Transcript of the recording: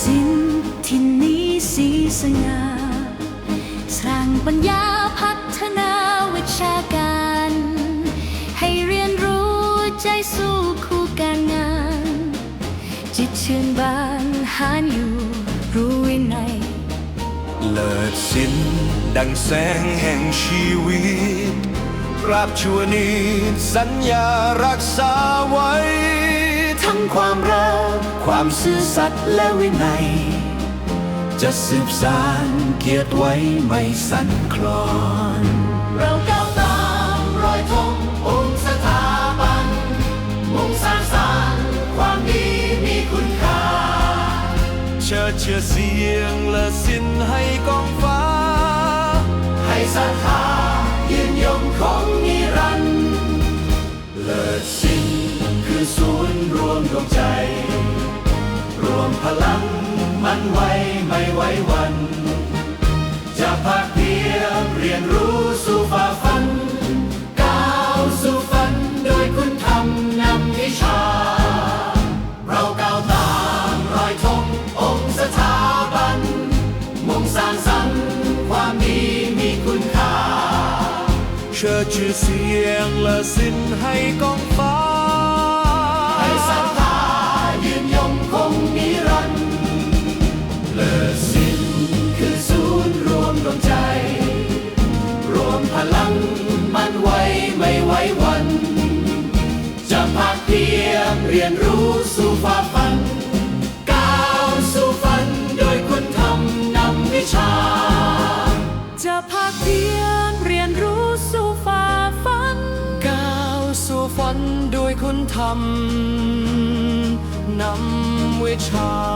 ศิลป์ที่นี้สีสง่าสร้างปัญญาพัฒนาวิชาการ ให้เรียนรู้ใจสู้คู่การงาน จิตเชื่นบานหานอยู่รู้วินัยเลิศศิลป์ดังแสงแห่งชีวิตตราบชั่วนิดสัญญารักษาไว้ ทั้งความรัก ความซื่อสัตย์และวินัย จะสืบสานเกียรติไว้ไม่สั่นคลอน เราก้าวตามรอยธงองค์สถาบัน มุ่งสร้างสรรค์ความดีมีคุณค่า เชิดเชื่อเสียงและสินให้กองฟ้า ให้ศรัทธา รวมดวงใจ รวมพลังมันไว้ไม่ไหวหวัน จะภาคเพียรเรียนรู้สู่ฝ่าฟัน ก้าวสู่ฝันโดยคุณธรรมนำวิชา เราก้าวตามรอยธงองค์สถาบัน มุ่งสร้างสรรค์ความดีมีคุณค่า เชิดชื่อเสียงและสิ้นให้ก็ ธรรมนำวิชา